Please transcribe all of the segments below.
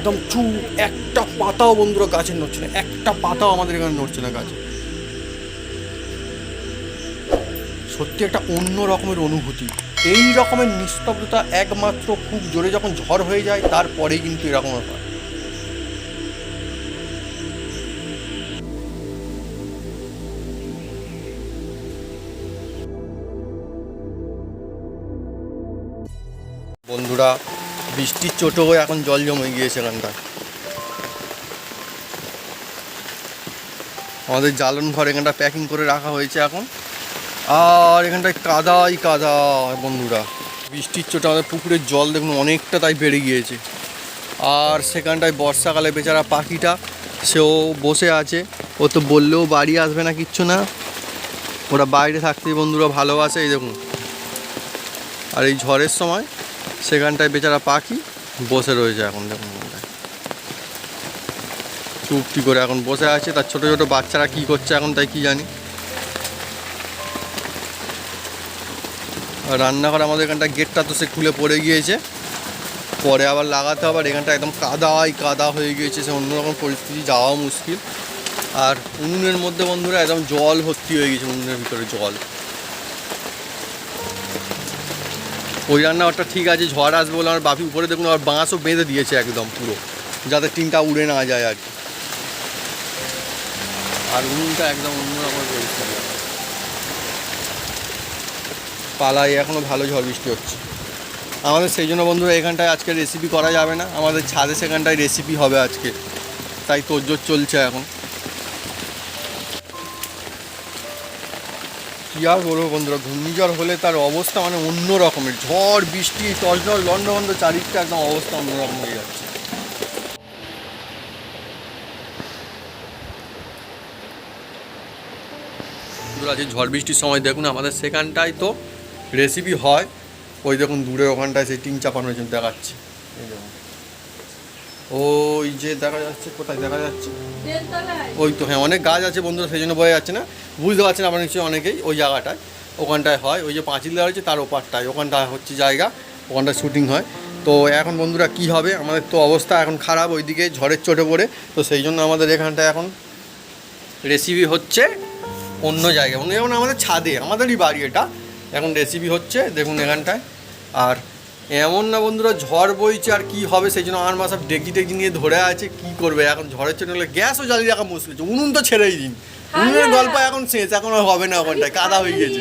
একদম চুপ একটা পাতাও বন্ধুরা গাছের নড়ছে না, একটা পাতাও আমাদের এখানে নড়ছে না গাছে। সত্যি একটা অন্য রকমের অনুভূতি। এই রকমের নিস্তব্ধতা একমাত্র খুব জোরে যখন ঝড় হয়ে যায়, তারপরেই কিন্তু এরকম হয় বন্ধুরা বৃষ্টির চোটে হয়ে এখন জল জমে গিয়েছে এখানটা আমাদের জ্বালন ঘর এখানটা প্যাকিং করে রাখা হয়েছে এখন। আর এখানটায় কাদাই কাদা বন্ধুরা। বৃষ্টির চোটে আমাদের পুকুরের জল দেখুন অনেকটা তাই বেড়ে গিয়েছে। আর সেখানটায় বর্ষাকালে বেচারা পাখিটা, সেও বসে আছে। ও তো বললেও বাড়ি আসবে না, কিচ্ছু না। ওরা বাইরে থাকতেই বন্ধুরা ভালোবাসে, এই দেখুন। আর এই ঝড়ের সময় সেখানটায় বেচারা পাখি বসে রয়েছে এখন, দেখুন। চুপটি করে এখন বসে আছে, তার ছোট ছোট বাচ্চারা কি করছে এখন তাই কি জানি। রান্নাঘর আমাদের এখানটা গেটটা তো সে খুলে পড়ে গিয়েছে। পরে আবার লাগাতে হবে, আর এখানটা একদম কাদাই কাদা হয়ে গিয়েছে, সে অন্যরকম পরিস্থিতি যাওয়া মুশকিল। আর উনুনের মধ্যে বন্ধুরা একদম জল ভর্তি হয়ে গেছে উনুনের ভিতরে জল। ওই রান্নাঘরটা ঠিক আছে, ঝড় আসবে বলে আমার বাপি উপরে দেখুন আবার বাঁশও বেঁধে দিয়েছে একদম পুরো, যাতে টিনটা উড়ে না যায় আর কি। আর উনুনটা একদম অন্যরকম পরিস্থিতি পালায় এখনও ভালো ঝড় বৃষ্টি হচ্ছে। আমাদের সেই জন্য বন্ধুরা, এখানটায় আজকে রেসিপি করা যাবে না। আমাদের ছাদে সেখানটায় রেসিপি হবে আজকে। তাই তোরজোর চলছে এখন। কী আর বলব বন্ধুরা, ঘূর্ণিঝড় হলে তার অবস্থা মানে অন্য রকমের। ঝড়, বৃষ্টি টসঝড় লন্ডভন্ড চারিদিকটা একদম অবস্থা অন্যরকম হয়ে যাচ্ছে। আজকে ঝড় বৃষ্টির সময় দেখুন, আমাদের সেখানটায় তো রেসিপি হয়। ওই দেখুন, দূরে ওখানটায় সেই টিন চাপানো হয়েছে, দেখাচ্ছে। ওই যে দেখা যাচ্ছে, কোথায় দেখা যাচ্ছে? ওই তো হ্যাঁ অনেক গাছ আছে বন্ধুরা, সেই জন্য বোঝা যাচ্ছে না। বুঝতে পারছেন আপনার নিশ্চয়ই অনেকেই ওই জায়গাটায়। ওখানটায় হয়, ওই যে পাঁচিল দেওয়া হয়েছে তার ওপারটায়। ওখানটায় হচ্ছে জায়গা ওখানটায় শুটিং হয়। তো এখন বন্ধুরা কি হবে? আমাদের তো অবস্থা এখন খারাপ, ওইদিকে ঝড়ের চোটে পড়ে। তো সেই জন্য আমাদের এখানটায় এখন রেসিপি হচ্ছে অন্য জায়গায়। অন্য যেমন আমাদের ছাদে, আমাদেরই বাড়ি এটা। এখন রেসিপি হচ্ছে, দেখুন এখানটায়। আর এমন না বন্ধুরা ঝড় বইছে আর কি হবে সেই জন্য আমার মা সব ডেকি টেকি নিয়ে ধরে আছে কি করবে? এখন ঝড়ের জন্য গ্যাসও জ্বালিয়ে রাখা মুশকিল হচ্ছে। উনুন তো ছেড়েই দিন। উনুনের গল্প এখন শেষ এখন আর হবে না ওখানটায় কাদা হয়ে গেছে।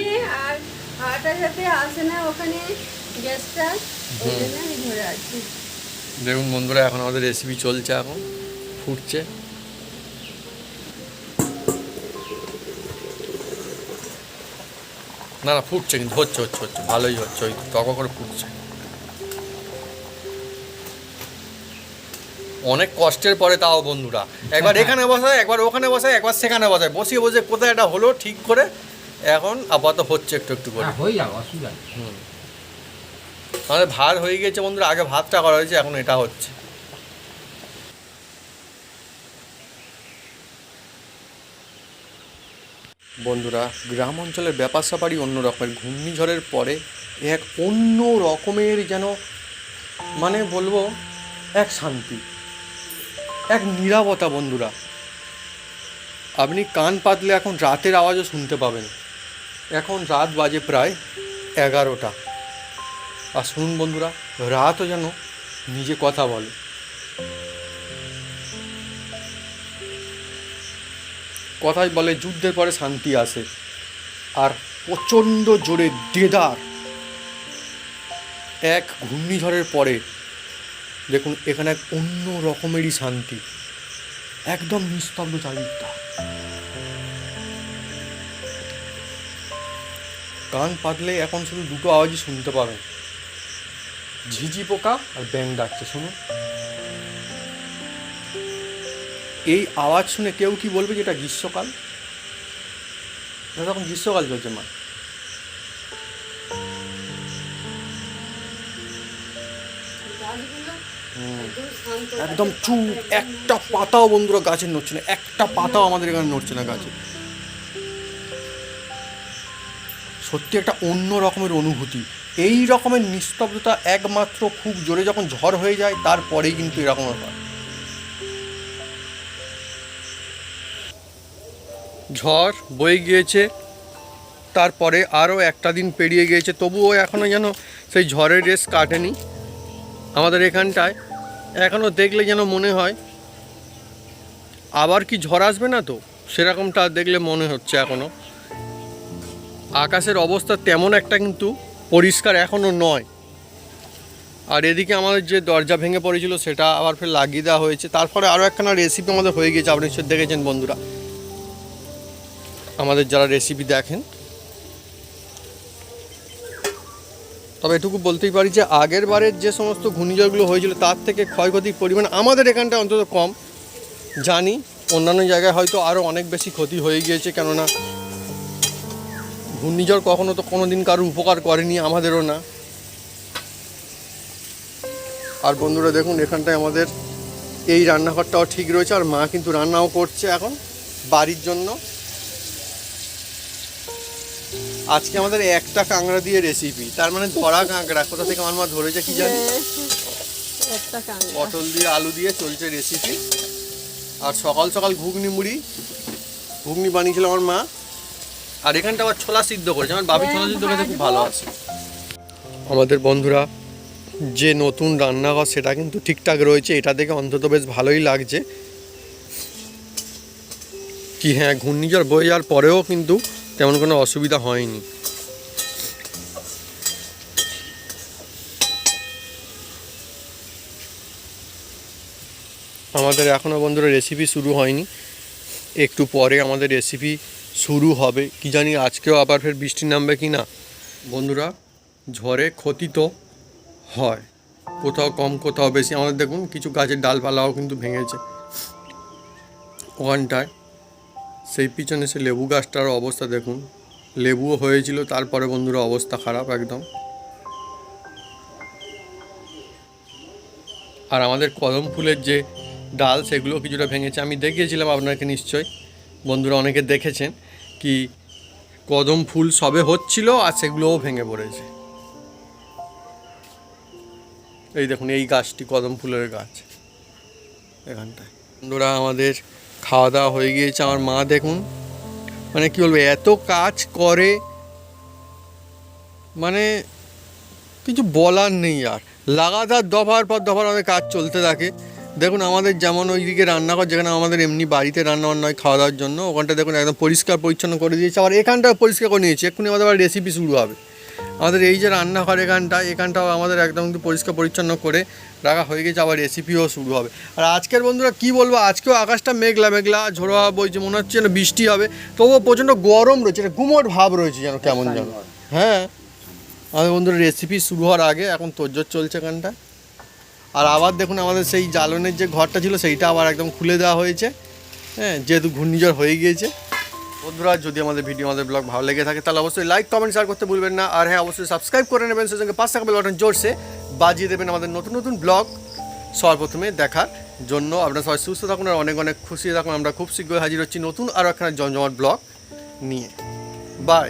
দেখুন বন্ধুরা এখন আমাদের রেসিপি চলছে এখন ফুটছে। না না ফুটছে কিন্তু হচ্ছে হচ্ছে হচ্ছে ভালোই হচ্ছে ওই তক করে ফুটছে। অনেক কষ্টের পরে তাও বন্ধুরা। একবার এখানে বসায় একবার ওখানে বসায় একবার সেখানে বসায়। বসিয়ে বসে কোথায় এটা হলো ঠিক করে এখন আপাতত হচ্ছে একটু একটু করে। হ্যাঁ হয়ে যাবে অসুবিধা হুম। আমাদের ভাত হয়ে গেছে বন্ধুরা আগে ভাতটা করা হয়েছে এখন এটা হচ্ছে। বন্ধুরা গ্রাম অঞ্চলের ব্যাপার স্যাপারই অন্য রকমের। ঘূর্ণিঝড়ের পরে এক অন্য রকমের যেন মানে বলব এক শান্তি। এক নীরবতা বন্ধুরা। আপনি কান পাতলে এখন রাতের আওয়াজও শুনতে পাবেন। এখন রাত বাজে প্রায় এগারোটা। আর শুনুন বন্ধুরা, রাতও যেন নিজে কথা বলে। কথাই বলে যুদ্ধের পরে শান্তি আসে। আর প্রচণ্ড জোরে দেদার। এক ঘূর্ণিঝড়ের পরে দেখুন, এখানে এক অন্য রকমেরই শান্তি। একদম নিস্তব্ধ চারিদিকটা কান পাতলে এখন শুধু দুটো আওয়াজই শুনতে পাবেন। ঝিঝি পোকা আর ব্যাং ডাকছে, শুনুন। এই আওয়াজ শুনে কেউ কি বলবে যে এটা গ্রীষ্মকাল? তখন গ্রীষ্মকাল চলছে, মা। একদম চুপ একটা পাতাও বন্ধুরা গাছের নড়ছে না, একটা পাতাও আমাদের এখানে নড়ছে না গাছে। সত্যি একটা অন্য রকমের অনুভূতি। এই রকমের নিস্তব্ধতা একমাত্র খুব জোরে যখন ঝড় হয়ে যায়, তারপরেই কিন্তু এরকম হয় ঝড় বয়ে গিয়েছে, তারপরে আরও একটা দিন পেরিয়ে গিয়েছে, তবুও এখনও যেন সেই ঝড়ের রেস কাটেনি। আমাদের এখানটায়। এখনও দেখলে যেন মনে হয়, আবার কি ঝড় আসবে না তো? সেরকমটা দেখলে মনে হচ্ছে এখনও আকাশের অবস্থা তেমন একটা কিন্তু পরিষ্কার এখনও নয়। আর এদিকে আমাদের যে দরজা ভেঙে পড়েছিল, সেটা আবার ফের লাগিয়ে দেওয়া হয়েছে। তারপরে আরও একখানা রেসিপি আমাদের হয়ে গেছে আপনি দেখেছেন বন্ধুরা। আমাদের যারা রেসিপি দেখেন তবে এটুকু বলতেই পারি যে আগের বারের যে সমস্ত ঘূর্ণিঝড়গুলো হয়েছিল, তার থেকে ক্ষয়ক্ষতির পরিমাণ আমাদের এখানটা অন্তত কম। জানি অন্যান্য জায়গায় হয়তো আরও অনেক বেশি ক্ষতি হয়ে গিয়েছে, কেননা ঘূর্ণিঝড় কখনো তো কোনো দিন কারও উপকার করেনি, আমাদেরও না। আর বন্ধুরা দেখুন, এখানটায় আমাদের এই রান্নাঘরটাও ঠিক রয়েছে, আর মা কিন্তু রান্নাও করছে এখন বাড়ির জন্য। আজকে আমাদের একটা কাঁকড়া দিয়ে রেসিপি তার মানে ধরা কাঁকড়া। কোথা থেকে আমার মা ধরেছে কি জানি? পটল দিয়ে আলু দিয়ে চলছে রেসিপি আর সকাল সকাল ঘুগনি মুড়ি। ঘুগনি বানিয়েছিল আমার মা। আর এখানটা আবার ছোলা সিদ্ধ করেছে। আমার বাবি ছোলা সিদ্ধ খেতে খুব ভালো আছে। আমাদের বন্ধুরা যে নতুন রান্নাঘর সেটা কিন্তু ঠিকঠাক রয়েছে। এটা দেখে অন্তত বেশ ভালোই লাগছে। কি হ্যাঁ ঘূর্ণিঝড় বয়ে যাওয়ার পরেও কিন্তু তেমন কোনো অসুবিধা হয়নি। আমাদের এখনও বন্ধুরা রেসিপি শুরু হয়নি। একটু পরে আমাদের রেসিপি শুরু হবে। কি জানি আজকেও আবার ফের বৃষ্টি নামবে কি না? বন্ধুরা, ঝড়ে ক্ষতি তো হয়। কোথাও কম, কোথাও বেশি। আমাদের দেখুন, কিছু গাছের ডালপালাও কিন্তু ভেঙেছে। ওখানটায় সেই পিছনে সে লেবু গাছটার অবস্থা দেখুন। লেবুও হয়েছিল, তারপরে বন্ধুরা অবস্থা খারাপ একদম। আর আমাদের কদম ফুলের যে ডাল সেগুলো কিছুটা ভেঙেছে। আমি দেখিয়েছিলাম আপনাকে নিশ্চয়, বন্ধুরা অনেকে দেখেছেন কি কদম ফুল সবে হচ্ছিল আর সেগুলোও ভেঙে পড়েছে। এই দেখুন, এই গাছটি কদম ফুলের গাছ এখানটায়। বন্ধুরা, আমাদের খাওয়া দাওয়া হয়ে গিয়েছে আমার মা দেখুন। মানে কি বলব, এত কাজ করে মানে কিছু বলার নেই আর। লাগাতার দফার পর দফার আমাদের কাজ চলতে থাকে। দেখুন, আমাদের যেমন ওইদিকে রান্নাঘর, যেখানে আমাদের এমনি বাড়িতে রান্না বান্না হয় খাওয়া দাওয়ার জন্য, ওখানটা দেখুন একদম পরিষ্কার পরিচ্ছন্ন করে দিয়েছে। আবার এখানটা পরিষ্কার করে নিয়েছে। এক্ষুনি আমাদের আবার রেসিপি শুরু হবে। আমাদের এই যে রান্নাঘর এখানটা এখানটাও আমাদের একদম কিন্তু পরিষ্কার পরিচ্ছন্ন করে রাখা হয়ে গেছে আবার রেসিপিও শুরু হবে। আর আজকের বন্ধুরা কি বলব আজকেও আকাশটা মেঘলা মেঘলা ঝোড়ো বইছে মনে হচ্ছে যেন বৃষ্টি হবে তবুও প্রচণ্ড গরম রয়েছে একটা গুমোট ভাব রয়েছে যেন কেমন যেন। হ্যাঁ আমাদের বন্ধুরা রেসিপি শুরু হওয়ার আগে এখন তোজ্জোর চলছে এখানটা আর আবার দেখুন আমাদের সেই জ্বালনের যে ঘরটা ছিল সেইটা আবার একদম খুলে দেওয়া হয়েছে। হ্যাঁ যেহেতু ঘূর্ণিঝড় হয়ে গিয়েছে বন্ধুরা, যদি আমাদের ভিডিও, আমাদের ব্লগ ভালো লেগে থাকে, তাহলে অবশ্যই লাইক কমেন্ট শেয়ার করতে ভুলবেন না। আর হ্যাঁ অবশ্যই সাবস্ক্রাইব করে নেবেন। সঙ্গে পাঁচ টাকা বেল বাটন জোরসে বাজিয়ে দেবেন আমাদের নতুন নতুন ব্লগ সর্বপ্রথমে দেখার জন্য। আপনারা সবাই সুস্থ থাকুন আর অনেক অনেক খুশি থাকুন। আমরা খুব শীঘ্রই হাজির হচ্ছি নতুন আরও একখানা জমজমাট ব্লগ নিয়ে। বাই